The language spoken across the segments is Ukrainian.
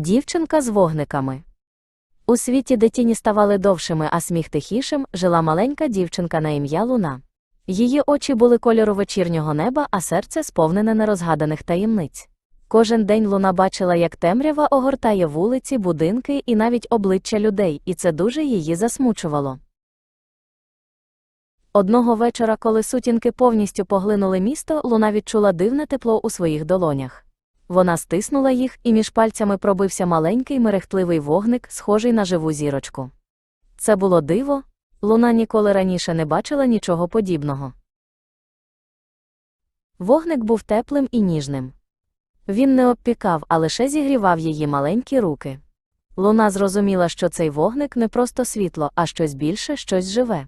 Дівчинка з вогниками. У світі, де тіні ставали довшими, а сміх тихішим, жила маленька дівчинка на ім'я Луна. Її очі були кольору вечірнього неба, а серце сповнене нерозгаданих таємниць. Кожен день луна бачила, як темрява огортає вулиці, будинки і навіть обличчя людей, і це дуже її засмучувало. Одного вечора, коли сутінки повністю поглинули місто, луна відчула дивне тепло у своїх долонях. Вона стиснула їх, і між пальцями пробився маленький мерехтливий вогник, схожий на живу зірочку. Це було диво, луна ніколи раніше не бачила нічого подібного. Вогник був теплим і ніжним. Він не обпікав, а лише зігрівав її маленькі руки. Луна зрозуміла, що цей вогник не просто світло, а щось більше, щось живе.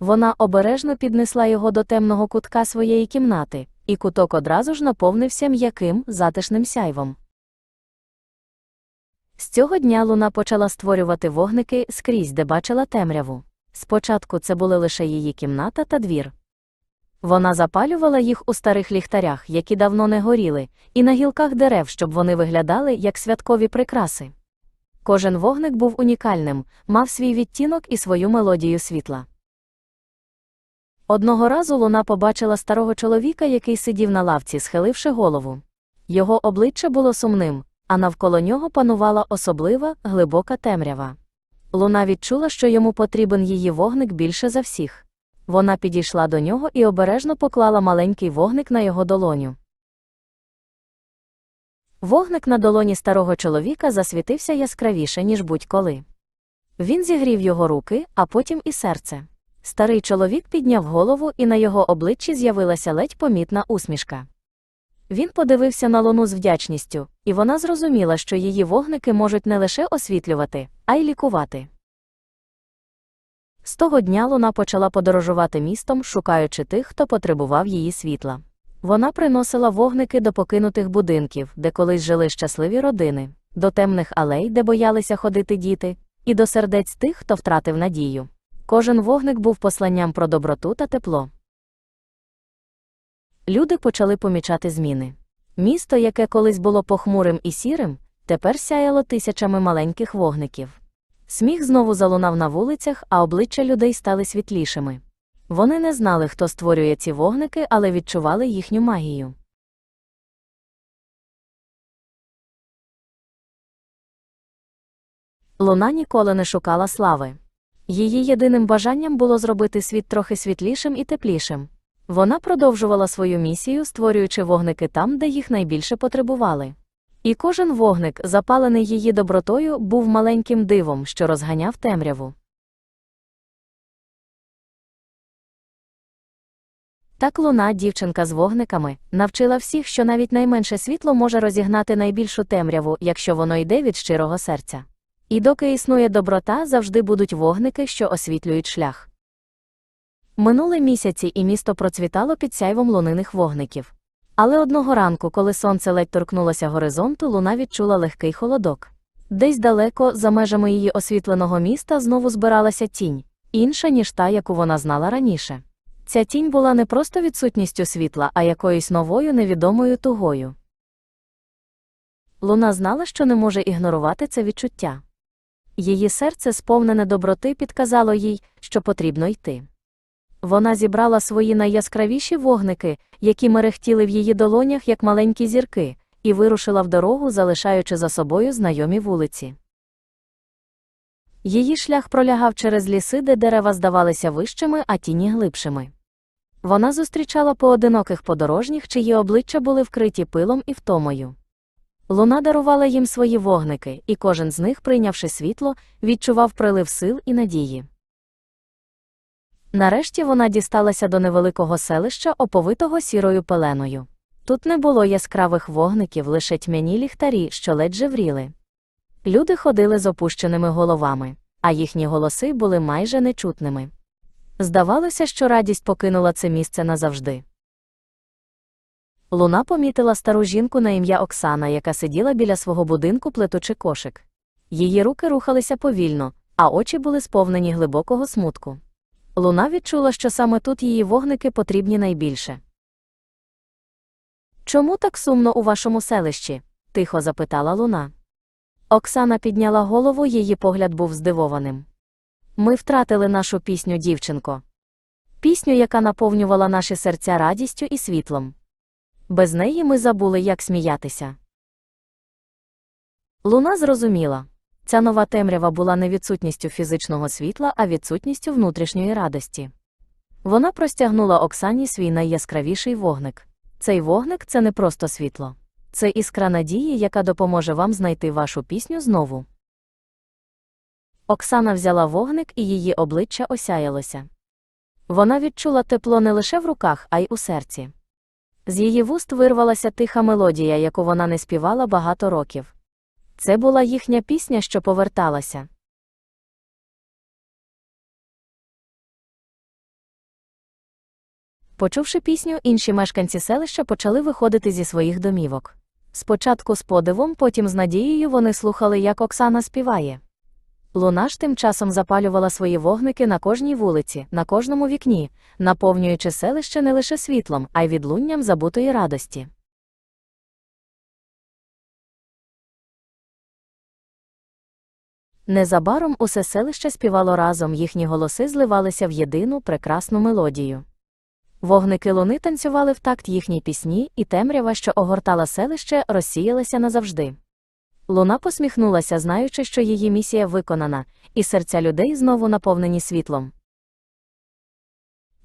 Вона обережно піднесла його до темного кутка своєї кімнати, і куток одразу ж наповнився м'яким, затишним сяйвом. З цього дня луна почала створювати вогники скрізь, де бачила темряву. Спочатку це були лише її кімната та двір. Вона запалювала їх у старих ліхтарях, які давно не горіли, і на гілках дерев, щоб вони виглядали як святкові прикраси. Кожен вогник був унікальним, мав свій відтінок і свою мелодію світла. Одного разу луна побачила старого чоловіка, який сидів на лавці, схиливши голову. Його обличчя було сумним, а навколо нього панувала особлива, глибока темрява. Луна відчула, що йому потрібен її вогник більше за всіх. Вона підійшла до нього і обережно поклала маленький вогник на його долоню. Вогник на долоні старого чоловіка засвітився яскравіше, ніж будь-коли. Він зігрів його руки, а потім і серце. Старий чоловік підняв голову, і на його обличчі з'явилася ледь помітна усмішка. Він подивився на луну з вдячністю, і вона зрозуміла, що її вогники можуть не лише освітлювати, а й лікувати. З того дня луна почала подорожувати містом, шукаючи тих, хто потребував її світла. Вона приносила вогники до покинутих будинків, де колись жили щасливі родини, до темних алей, де боялися ходити діти, і до сердець тих, хто втратив надію. Кожен вогник був посланням про доброту та тепло. Люди почали помічати зміни. Місто, яке колись було похмурим і сірим, тепер сяяло тисячами маленьких вогників. Сміх знову залунав на вулицях, а обличчя людей стали світлішими. Вони не знали, хто створює ці вогники, але відчували їхню магію. Луна ніколи не шукала слави. Її єдиним бажанням було зробити світ трохи світлішим і теплішим. Вона продовжувала свою місію, створюючи вогники там, де їх найбільше потребували. І кожен вогник, запалений її добротою, був маленьким дивом, що розганяв темряву. Так луна, дівчинка з вогниками, навчила всіх, що навіть найменше світло може розігнати найбільшу темряву, якщо воно йде від щирого серця. І доки існує доброта, завжди будуть вогники, що освітлюють шлях. Минули місяці, і місто процвітало під сяйвом луниних вогників. Але одного ранку, коли сонце ледь торкнулося горизонту, луна відчула легкий холодок. Десь далеко, за межами її освітленого міста, знову збиралася тінь, інша, ніж та, яку вона знала раніше. Ця тінь була не просто відсутністю світла, а якоюсь новою невідомою тугою. Луна знала, що не може ігнорувати це відчуття. Її серце, сповнене доброти, підказало їй, що потрібно йти. Вона зібрала свої найяскравіші вогники, які мерехтіли в її долонях, як маленькі зірки, і вирушила в дорогу, залишаючи за собою знайомі вулиці. Її шлях пролягав через ліси, де дерева здавалися вищими, а тіні глибшими. Вона зустрічала поодиноких подорожніх, чиї обличчя були вкриті пилом і втомою. Луна дарувала їм свої вогники, і кожен з них, прийнявши світло, відчував прилив сил і надії. Нарешті вона дісталася до невеликого селища, оповитого сірою пеленою. Тут не було яскравих вогників, лише тьмяні ліхтарі, що ледь жевріли. Люди ходили з опущеними головами, а їхні голоси були майже нечутними. Здавалося, що радість покинула це місце назавжди. Луна помітила стару жінку на ім'я Оксана, яка сиділа біля свого будинку, плетучи кошик. Її руки рухалися повільно, а очі були сповнені глибокого смутку. Луна відчула, що саме тут її вогники потрібні найбільше. Чому так сумно у вашому селищі? тихо запитала луна. Оксана підняла голову, її погляд був здивованим. Ми втратили нашу пісню, дівчинко. Пісню, яка наповнювала наші серця радістю і світлом. Без неї ми забули, як сміятися. Луна зрозуміла. Ця нова темрява була не відсутністю фізичного світла, а відсутністю внутрішньої радості. Вона простягнула Оксані свій найяскравіший вогник. Цей вогник це не просто світло. Це іскра надії, яка допоможе вам знайти вашу пісню знову. Оксана взяла вогник і її обличчя осяялося. Вона відчула тепло не лише в руках, а й у серці. З її вуст вирвалася тиха мелодія, яку вона не співала багато років. Це була їхня пісня, що поверталася. Почувши пісню, інші мешканці селища почали виходити зі своїх домівок. Спочатку з подивом, потім з надією вони слухали, як Оксана співає. Луна ж тим часом запалювала свої вогники на кожній вулиці, на кожному вікні, наповнюючи селище не лише світлом, а й відлунням забутої радості. Незабаром усе селище співало разом, їхні голоси зливалися в єдину прекрасну мелодію. Вогники луни танцювали в такт їхній пісні, і темрява, що огортала селище, розсіялася назавжди. Луна посміхнулася, знаючи, що її місія виконана, і серця людей знову наповнені світлом.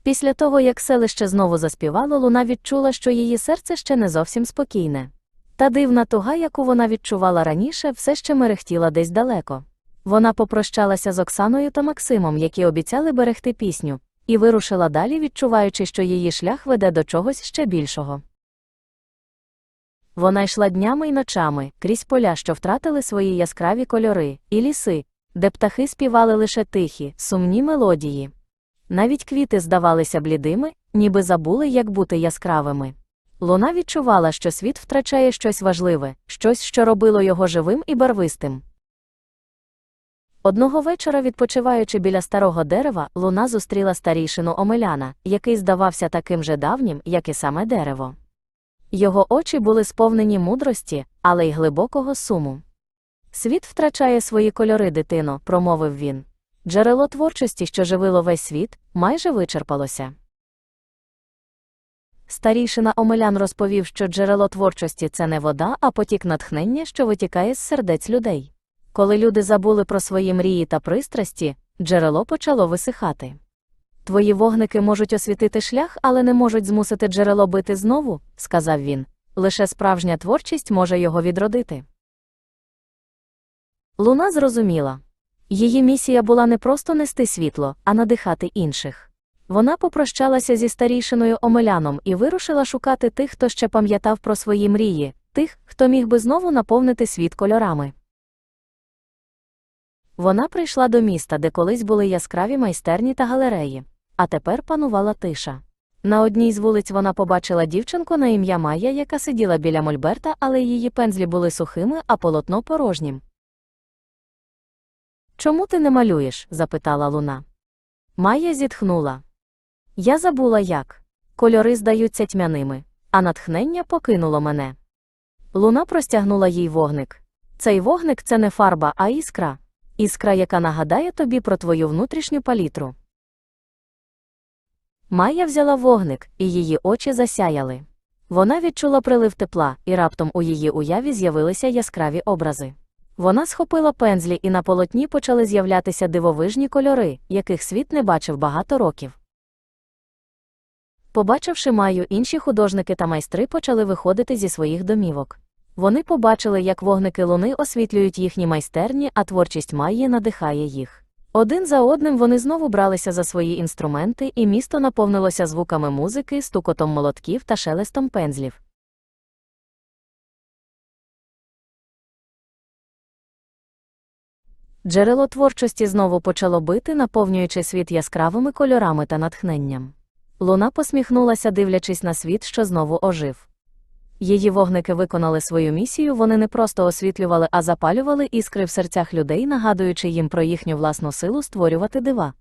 Після того, як селище знову заспівало, луна відчула, що її серце ще не зовсім спокійне. Та дивна туга, яку вона відчувала раніше, все ще мерехтіла десь далеко. Вона попрощалася з Оксаною та Максимом, які обіцяли берегти пісню, і вирушила далі, відчуваючи, що її шлях веде до чогось ще більшого. Вона йшла днями й ночами крізь поля, що втратили свої яскраві кольори, і ліси, де птахи співали лише тихі, сумні мелодії. Навіть квіти здавалися блідими, ніби забули, як бути яскравими. Луна відчувала, що світ втрачає щось важливе, щось, що робило його живим і барвистим. Одного вечора, відпочиваючи біля старого дерева, луна зустріла старішину Омеляна, який здавався таким же давнім, як і саме дерево. Його очі були сповнені мудрості, але й глибокого суму. Світ втрачає свої кольори, дитино, промовив він. Джерело творчості, що живило весь світ, майже вичерпалося. Старішина Омелян розповів, що джерело творчості це не вода, а потік натхнення, що витікає з сердець людей. Коли люди забули про свої мрії та пристрасті, джерело почало висихати. Твої вогники можуть освітити шлях, але не можуть змусити джерело бити знову, сказав він. Лише справжня творчість може його відродити. Луна зрозуміла. Її місія була не просто нести світло, а надихати інших. Вона попрощалася зі старішиною Омеляном і вирушила шукати тих, хто ще пам'ятав про свої мрії, тих, хто міг би знову наповнити світ кольорами. Вона прийшла до міста, де колись були яскраві майстерні та галереї, а тепер панувала тиша. На одній з вулиць вона побачила дівчинку на ім'я Майя, яка сиділа біля Мольберта, але її пензлі були сухими, а полотно порожнім. Чому ти не малюєш? запитала луна. Майя зітхнула. Я забула як. Кольори здаються тьмяними, а натхнення покинуло мене. Луна простягнула їй вогник. Цей вогник це не фарба, а іскра. Іскра, яка нагадає тобі про твою внутрішню палітру. Майя взяла вогник, і її очі засяяли. Вона відчула прилив тепла, і раптом у її уяві з'явилися яскраві образи. Вона схопила пензлі, і на полотні почали з'являтися дивовижні кольори, яких світ не бачив багато років. Побачивши Майю, інші художники та майстри почали виходити зі своїх домівок. Вони побачили, як вогники луни освітлюють їхні майстерні, а творчість Майї надихає їх. Один за одним вони знову бралися за свої інструменти, і місто наповнилося звуками музики, стукотом молотків та шелестом пензлів. Джерело творчості знову почало бити, наповнюючи світ яскравими кольорами та натхненням. Луна посміхнулася, дивлячись на світ, що знову ожив. Її вогники виконали свою місію, вони не просто освітлювали, а запалювали іскри в серцях людей, нагадуючи їм про їхню власну силу створювати дива.